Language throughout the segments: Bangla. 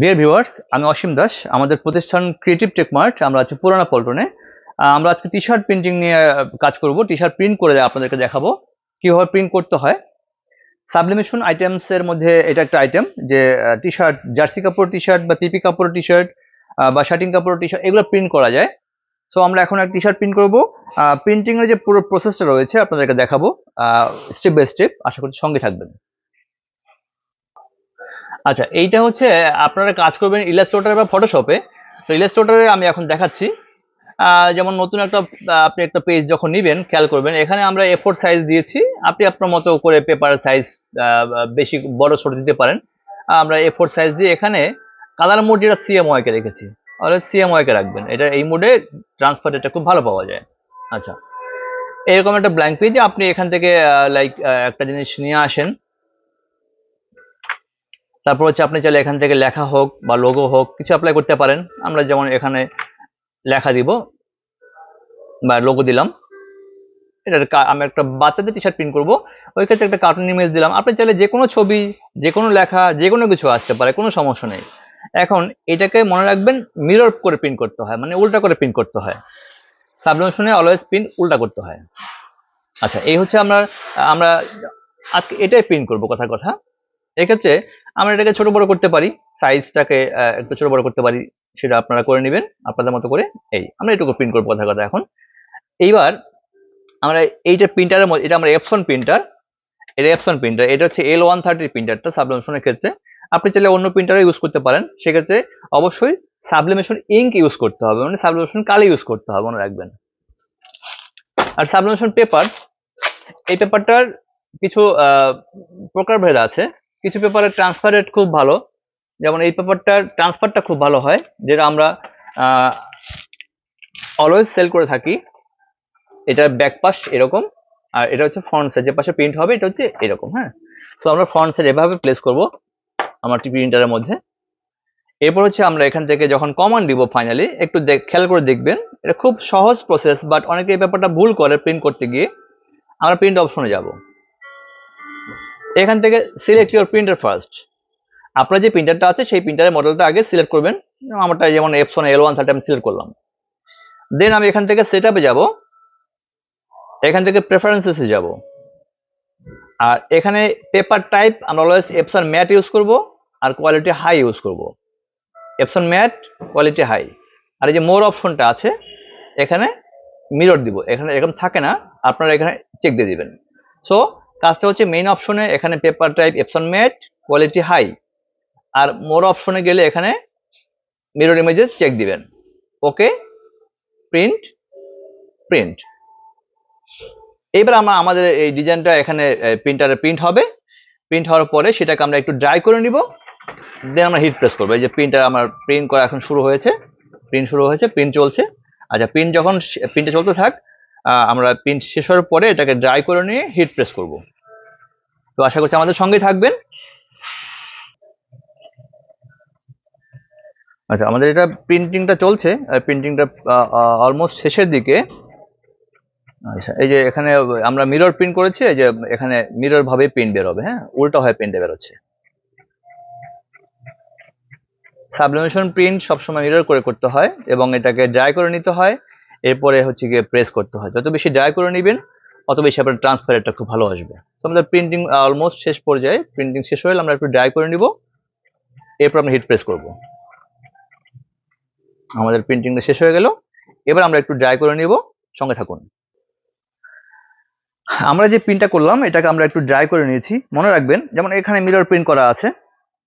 ডিয়ার ভিউয়ার্স আমি অসীম দাস, আমাদের প্রতিষ্ঠান ক্রিয়েটিভ টেকমার্ট আমরা আছি পুরানা পল্টনে। আমরা আজকে টি শার্ট প্রিন্টিং নিয়ে কাজ করব। টি শার্ট প্রিন্ট করে আপনাদেরকে দেখাবো। কীভাবে প্রিন্ট করতে হয়? সাবলিমেশন আইটেমসের মধ্যে এটা একটা আইটেম যে টি শার্ট জার্সি কাপড় টি শার্ট বা পিপি কাপড় টি শার্ট বা শার্টিং কাপড় টি শার্ট এগুলো প্রিন্ট করা যায়। সো আমরা এখন একটা টি শার্ট প্রিন্ট করব প্রিন্টিংয়ের যে পুরো প্রসেসটা রয়েছে, আপনাদেরকে দেখাবো। স্টেপ বাই স্টেপ আশা করছি সঙ্গে থাকবেন। আচ্ছা এইটা হচ্ছে আপনারা কাজ করবেন ইলাস্ট্রেটর বা ফটোশপে তো ইলাস্ট্রেটরে আমি এখন দেখাচ্ছি। যেমন নতুন একটা আপনি একটা পেজ যখন নেবেন, খেয়াল করবেন, এখানে আমরা এ ফোর সাইজ দিয়েছি। আপনি আপনার মতো করে পেপার সাইজ বেশি বড় ছোট দিতে পারেন। আমরা এ ফোর সাইজ দিয়ে এখানে কালার মোড যেটা সিএমওয়াই কে রেখেছি, তাহলে সিএমওয়াই কে রাখবেন। এটা এই মোডে ট্রান্সফার এটা খুব ভালো পাওয়া যায়। আচ্ছা এরকম একটা ব্ল্যাঙ্ক পেজে আপনি এখান থেকে লাইক একটা জিনিস নিয়ে আসেন। তারপর হচ্ছে আপনি চাইলে এখান থেকে লেখা হোক বা লোগো হোক, কিছু অ্যাপ্লাই করতে পারেন। আমরা যেমন এখানে লেখা দিব বা লোগো দিলাম। এটা আমি একটা বাচ্চাদের টি শার্ট প্রিন্ট করব। ওই ক্ষেত্রে একটা কার্টুন ইমেজ দিলাম। আপনি চাইলে যে কোনো ছবি যে কোনো লেখা যে কোনো কিছু আসতে পারে, কোনো সমস্যা নেই। এখন এটাকে মনে রাখবেন মিরর করে প্রিন্ট করতে হয় মানে উল্টা করে প্রিন্ট করতে হয়। সাবলিমেশনে অলওয়েজ প্রিন্ট উল্টা করতে হয়। আচ্ছা এই হচ্ছে আমরা আমরা আজকে এটাই প্রিন্ট করব কথা কথা। এক্ষেত্রে আমরা এটাকে ছোট বড় করতে পারি সাইজটাকে একটু ছোট বড় করতে পারি, সেটা আপনারা করে নেবেন, আপনাদের মতো করে। এই, আমরা এটুকু প্রিন্ট করব কথা কথা এখন। এইবার আমরা এইটা প্রিন্টারের মধ্যে, এটা আমরা এপসন প্রিন্টার এটা এপসন প্রিন্টার এটা হচ্ছে এল ওয়ান থার্টির প্রিন্টারটা সাবলিমেশনের ক্ষেত্রে। আপনি চাইলে অন্য প্রিন্টারও ইউজ করতে পারেন, সেক্ষেত্রে অবশ্যই সাবলিমেশন ইঙ্ক ইউজ করতে হবে মানে সাবলিমেশন কালি ইউজ করতে হবে, মনে রাখবেন। আর সাবলিমেশন পেপার এই পেপারটার কিছু প্রকারভেদ আছে। কিছু পেপারের ট্রান্সফার রেট খুব ভালো। যেমন এই পেপারটার ট্রান্সফারটা খুব ভালো হয়, যেটা আমরা অলওয়েজ সেল করে থাকি। এটার ব্যাক এরকম, আর এটা হচ্ছে ফ্রন্ট সাইড যে পাশে প্রিন্ট হবে এটা হচ্ছে এরকম হ্যাঁ। সো আমরা ফ্রন্ট সাইড এভাবে প্লেস করব, আমার প্রিন্টারের মধ্যে। এরপর হচ্ছে আমরা এখান থেকে যখন কমান্ড দিব ফাইনালি একটু খেয়াল করে দেখবেন, এটা খুব সহজ প্রসেস বাট অনেকে এই ব্যাপারটা ভুল করে প্রিন্ট করতে গিয়ে, আমরা প্রিন্ট অপশনে যাব। এখান থেকে সিলেক্ট ইউর প্রিন্টার ফার্স্ট আপনার যে প্রিন্টারটা আছে, সেই প্রিন্টারের মডেলটা আগে সিলেক্ট করবেন। আমারটা যেমন এপসন এল ওয়ান থার্টি আমি সিলেক্ট করলাম। দেন আমি এখান থেকে সেট আপে যাব। এখান থেকে প্রেফারেন্সেসে যাব। আর এখানে পেপার টাইপ আমরা অলওয়েজ এপসন ম্যাট ইউজ করব আর কোয়ালিটি হাই ইউজ করব। এপসন ম্যাট কোয়ালিটি হাই আর এই যে মোর অপশনটা আছে, এখানে মিরর দিব। এখানে এরকম থাকে না, আপনারা এখানে চেক দিয়ে দিবেন। সো কাজটা হচ্ছে মেইন অপশনে এখানে paper type Epson matte quality high আর মোর অপশনে গেলে এখানে মিরর ইমেজে চেক দিবেন। ওকে প্রিন্ট প্রিন্ট এবার আমরা আমাদের এই ডিজাইনটা এখানে প্রিন্টারে প্রিন্ট হবে। প্রিন্ট হওয়ার পরে সেটাকে আমরা একটু ড্রাই করে নিব। দেন আমরা হিট প্রেস করব। এই যে প্রিন্টার আমার প্রিন্ট করা এখন শুরু হয়েছে। প্রিন্ট শুরু হয়েছে প্রিন্ট চলছে। আচ্ছা প্রিন্ট যখন প্রিন্টে চলতে থাক আমরা প্রিন্ট শেষ হওয়ার পরে এটাকে ড্রাই করে নিয়ে হিট প্রেস করব। তো আশা করছি আমাদের সঙ্গেই থাকবেন। আচ্ছা আমাদের এটা প্রিন্টিংটা চলছে। প্রিন্টিংটা অলমোস্ট শেষের দিকে। আচ্ছা এই যে এখানে আমরা মিরর প্রিন্ট করেছি, এই যে এখানে মিরর ভাবে প্রিন্ট বের হবে হ্যাঁ? উল্টো হয়ে প্রিন্টে বেরোচ্ছে। সাবলিমেশন প্রিন্ট সবসময় মিরর করে করতে হয় এবং এটাকে ড্রাই করে নিতে হয়। এরপরে হচ্ছে গিয়ে প্রেস করতে হয়। যত বেশি ড্রাই করে নেবেন, অত বেশি আপনার ট্রান্সপারেন্টটা খুব ভালো আসবে। তো আমাদের প্রিন্টিং অলমোস্ট শেষ পর্যায়ে প্রিন্টিং শেষ হলে আমরা একটু ড্রাই করে নিব। এরপর আমরা হিট প্রেস করব। আমাদের প্রিন্টিংটা শেষ হয়ে গেল। এবার আমরা একটু ড্রাই করে নিব। সঙ্গে থাকুন। আমরা যে প্রিন্টটা করলাম, এটাকে আমরা একটু ড্রাই করে নিয়েছি। মনে রাখবেন, যেমন এখানে মিরর প্রিন্ট করা আছে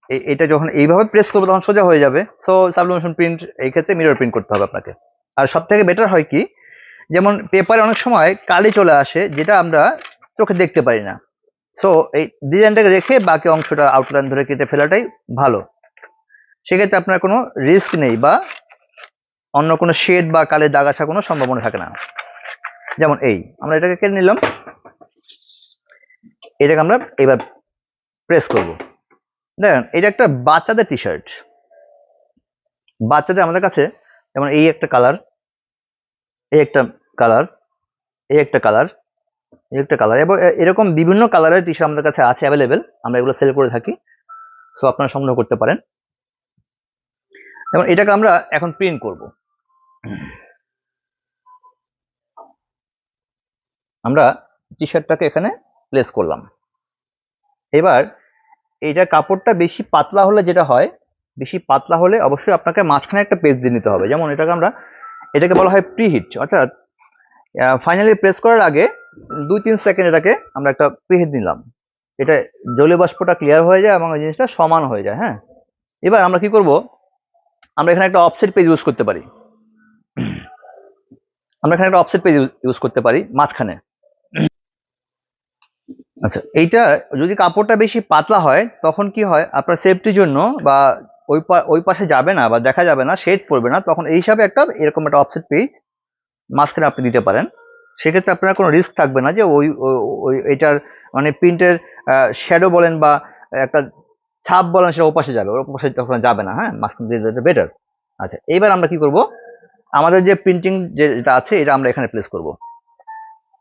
এটা যখন এইভাবে প্রেস করব তখন সোজা হয়ে যাবে। সো সাবলিমেশন প্রিন্ট এই ক্ষেত্রে মিরর প্রিন্ট করতে হবে আপনাকে। আর সব থেকে বেটার হয় কি? যেমন পেপারে অনেক সময় কালি চলে আসে, যেটা আমরা চোখে দেখতে পারি না। সো এই ডিজাইনটাকে রেখে বাকি অংশটা আউটলাইন ধরে কেটে ফেলাটাই ভালো। সেক্ষেত্রে আপনার কোনো রিস্ক নেই বা অন্য কোনো শেড বা কালের দাগ আসার কোনো সম্ভাবনা থাকে না। যেমন এই, আমরা এটাকে কেটে নিলাম। এটাকে আমরা এবার প্রেস করব। দেখেন, এটা একটা বাচ্চাদের টি শার্ট বাচ্চাদের আমাদের কাছে, যেমন এই একটা কালার এই একটা কালার এই একটা কালার এই একটা কালার এবং এরকম বিভিন্ন কালারের টি আমাদের কাছে আছে অ্যাভেলেবেল আমরা এগুলো সেল করে থাকি। সো আপনারা সংগ্রহ করতে পারেন। এবং এটাকে আমরা এখন প্রিন্ট করব। আমরা টি শার্টটাকে এখানে প্লেস করলাম। এবার, এইটা কাপড়টা বেশি পাতলা হলে যেটা হয়, বেশি পাতলা হলে অবশ্যই আপনাকে মাঝখানে একটা পেজ দিয়ে নিতে হবে। যেমন এটাকে আমরা এটাকে বলা হয় প্রিহিট অর্থাৎ ফাইনালি প্রেস করার আগে দুই তিন সেকেন্ড এটাকে আমরা একটা প্রিহিট নিলাম। এটা জলীয় বাষ্পটা ক্লিয়ার হয়ে যায় এবং ওই জিনিসটা সমান হয়ে যায় হ্যাঁ? এবার আমরা কি করব? আমরা এখানে একটা অফসেট পেজ ইউজ করতে পারি। আমরা এখানে একটা অফসেট পেজ ইউজ করতে পারি, মাঝখানে। আচ্ছা এইটা যদি কাপড়টা বেশি পাতলা হয়, তখন কি হয়? আপনার সেফটির জন্য বা ওই ওই পাশে যাবে না বা দেখা যাবে না শেড পড়বে না, তখন এই হিসাবে একটা এরকম একটা অফসেট পেজ মাঝখানে আপনি দিতে পারেন। সেক্ষেত্রে আপনার কোনো রিস্ক থাকবে না যে ওই ওই- এটার মানে প্রিন্টের শ্যাডো বলেন বা একটা ছাপ বলেন সেটা ওপাশে যাবে ওর পাশে তখন যাবে না হ্যাঁ? মাঝখানে দিয়ে দিলে বেটার আচ্ছা এইবার আমরা কি করব? আমাদের যে প্রিন্টিং যেটা আছে, এটা আমরা এখানে প্লেস করব।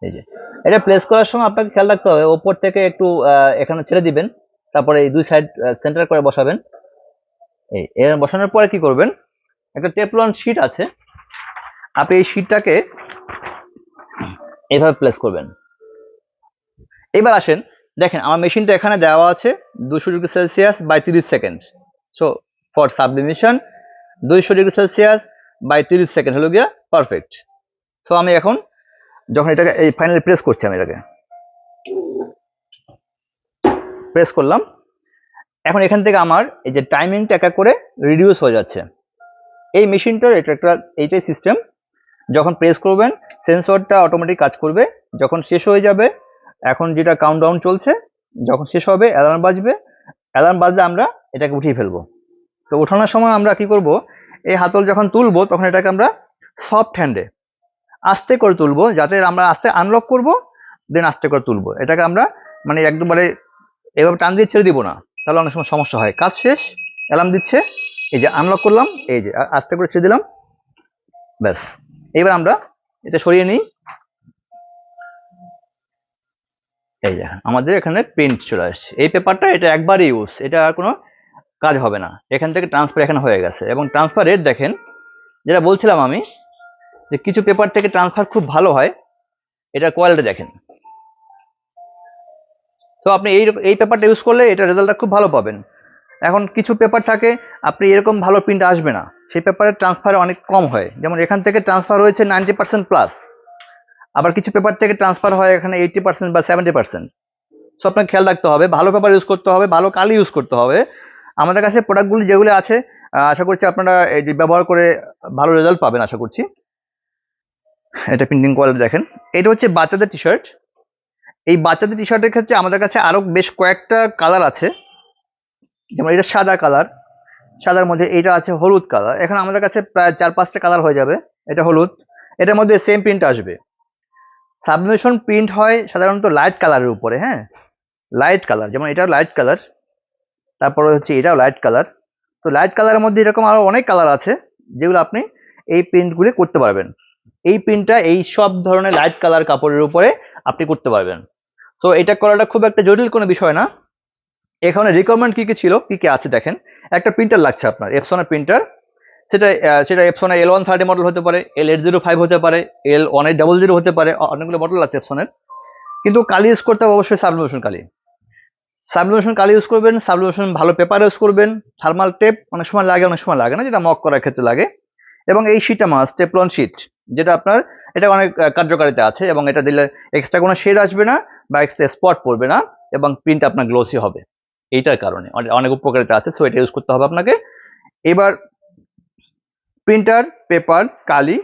এই যে, এটা প্লেস করার সময় আপনাকে খেয়াল রাখতে হবে, ওপর থেকে একটু এখানে ছেড়ে দিবেন, তারপরে এই দুই সাইড সেন্টার করে বসাবেন। এই বসানোর পরে কি করবেন? একটা টেপলন শিট আছে। আপনি এই শিটটাকে এইভাবে প্লেস করবেন। এবার আসেন, দেখেন আমার মেশিনটা এখানে দেওয়া আছে দুশো ডিগ্রি সেলসিয়াস বাই তিরিশ সেকেন্ড সো ফর সাবলিমিশন দুইশো ডিগ্রি সেলসিয়াস বাই তিরিশ সেকেন্ড হলো গিয়া পারফেক্ট সো আমি এখন যখন এটাকে, এই ফাইনালি প্রেস করছি আমি এটাকে। প্রেস করলাম। এখন এখান থেকে আমার এই যে টাইমিংটা একা করে রিডিউস হয়ে যাচ্ছে। এই মেশিনটার এটা একটা এইটাই সিস্টেম যখন প্রেস করবেন সেন্সরটা অটোমেটিক কাজ করবে, যখন শেষ হয়ে যাবে, এখন যেটা কাউন্টডাউন চলছে, যখন শেষ হবে অ্যালার্ম বাজবে অ্যালার্ম বাজলে আমরা এটাকে উঠিয়ে ফেলব। তো ওঠানোর সময় আমরা কি করব, এই হাতল যখন তুলবো, তখন এটাকে আমরা সফট হ্যান্ডে আস্তে করে তুলবো, যাতে আমরা আস্তে আনলক করব দেন আস্তে করে তুলবো। এটাকে আমরা মানে একদমবারে এভাবে টান দিয়ে ছেড়ে দিব না। তাহলে অনেক সময় সমস্যা হয়। কাজ শেষ অ্যালার্ম দিচ্ছে, এই যে আনলক করলাম, এই যে আস্তে করে ছেড়ে দিলাম, ব্যাস। এবার আমরা এটা সরিয়ে নিই। এই যে, আমাদের এখানে প্রিন্ট চলে আসছে। এই পেপারটা এটা একবারই ইউজ এটা আর কোনো কাজ হবে না। এখান থেকে ট্রান্সফার এখানে হয়ে গেছে। এবং ট্রান্সফার রেট দেখেন, যেটা বলছিলাম আমি, যে কিছু পেপার থেকে ট্রান্সফার খুব ভালো হয় এটা কোয়ালিটি দেখেন। তো আপনি এই এই পেপারটা ইউজ করলে এটা রেজাল্টটা খুব ভালো পাবেন। এখন কিছু পেপার থাকে, আপনি এরকম ভালো প্রিন্ট আসবে না। সেই পেপারের ট্রান্সফার অনেক কম হয়। যেমন এখান থেকে ট্রান্সফার হয়েছে নাইনটি পার্সেন্ট প্লাস আবার কিছু পেপার থেকে ট্রান্সফার হয় এখানে এইটি পার্সেন্ট বা সেভেন্টি পার্সেন্ট সো আপনাকে খেয়াল রাখতে হবে, ভালো পেপার ইউজ করতে হবে, ভালো কালি ইউজ করতে হবে। আমাদের কাছে প্রোডাক্টগুলি যেগুলো আছে আশা করছি আপনারা এটি ব্যবহার করে ভালো রেজাল্ট পাবেন, আশা করছি। এটা প্রিন্টিং কোয়ালিটি দেখেন। এটা হচ্ছে বাচ্চাদের টি শার্ট এই বাচ্চাদের টি শার্টের ক্ষেত্রে আমাদের কাছে আরও বেশ কয়েকটা কালার আছে। যেমন এটা সাদা কালার সাদার মধ্যে এটা আছে হলুদ কালার এখানে আমাদের কাছে প্রায় চার পাঁচটা কালার হয়ে যাবে, এটা হলুদ। এটার মধ্যে সেম প্রিন্ট আসবে। সাবমিশন প্রিন্ট হয় সাধারণত লাইট কালারের উপরে হ্যাঁ? লাইট কালার যেমন এটা লাইট কালার তারপরে হচ্ছে এটাও লাইট কালার তো লাইট কালারের মধ্যে এরকম আরও অনেক কালার আছে, যেগুলো আপনি এই প্রিন্টগুলি করতে পারবেন। এই প্রিন্টটা এই সব ধরনের লাইট কালার কাপড়ের উপরে আপনি করতে পারবেন। তো এটা করাটা খুব একটা জটিল কোনো বিষয় না। এখানে রিকোয়ারমেন্ট কী কী ছিল? কি কী আছে দেখেন? একটা প্রিন্টার লাগছে আপনার এপসনের প্রিন্টার সেটা সেটা এপসনের এল ওয়ান থার্টি মডেল হতে পারে এল এইট জিরো ফাইভ হতে পারে L one eight double zero হতে পারে, অনেকগুলো মডেল আছে এপসনের কিন্তু কালি ইউজ করতে হবে অবশ্যই সাবলিমেশন কালি। সাবলিমেশন কালি ইউজ করবেন সাবলিমেশন ভালো পেপার ইউজ করবেন থার্মাল টেপ অনেক সময় লাগে, অনেক সময় লাগে না, যেটা মক করার ক্ষেত্রে লাগে। এবং এই শিটটা মাস টেপলন শিট যেটা আপনার, এটা অনেক কার্যকারিতা আছে এবং এটা দিলে এক্সট্রা কোনো শেড আসবে না। বা এক্সট্রা স্পট পড়বে না এবং প্রিন্ট আপনার গ্লোসি হবে। এইটার কারণে। অনে- অনেক উপকারিতা আছে সো এটা ইউজ করতে হবে আপনাকে। এবার প্রিন্টার পেপার কালি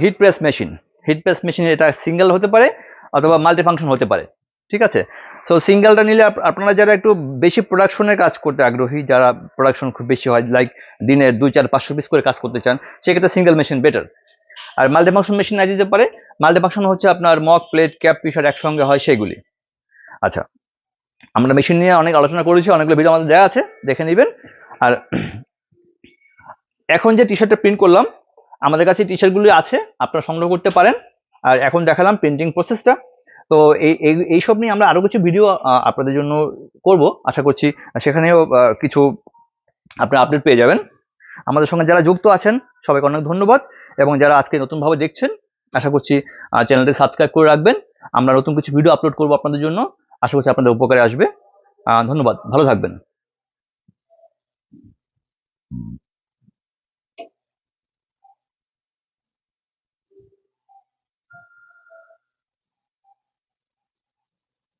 heat press machine heat press machine এটা সিঙ্গেল হতে পারে অথবা মাল্টি ফাংশন হতে পারে, ঠিক আছে? সো সিঙ্গেলটা নিলে আপনারা যারা একটু বেশি প্রোডাকশনের কাজ করতে আগ্রহী, যারা প্রোডাকশন খুব বেশি হয় লাইক দিনে দুই, চার, পাঁচশো পিস করে কাজ করতে চান, সেক্ষেত্রে সিঙ্গেল মেশিন বেটার আর মাল্টি ফাংশন মেশিন না যেতে পারে মাল্টি ফাংশন হচ্ছে আপনার mug plate cap T shirt একসঙ্গে হয় সেগুলি। আচ্ছা আমরা মেশিন নিয়ে অনেক আলোচনা করেছি, অনেকগুলো ভিডিও আমাদের দেওয়া আছে, দেখে নেবেন। আর এখন যে টি শার্টটা প্রিন্ট করলাম, আমাদের কাছে টি শার্টগুলি আছে, আপনারা সংগ্রহ করতে পারেন। আর এখন দেখালাম প্রিন্টিং প্রসেসটা তো এই, এই- এইসব নিয়ে আমরা আরও কিছু ভিডিও আপনাদের জন্য করব, আশা করছি সেখানেও কিছু আপনারা আপডেট পেয়ে যাবেন। আমাদের সঙ্গে যারা যুক্ত আছেন, সবাইকে অনেক ধন্যবাদ। এবং যারা আজকে নতুনভাবে দেখছেন, আশা করছি চ্যানেলটি সাবস্ক্রাইব করে রাখবেন। আমরা নতুন কিছু ভিডিও আপলোড করব আপনাদের জন্য। আশা করছি আপনাদের উপকারে আসবে। ধন্যবাদ। ভালো থাকবেন।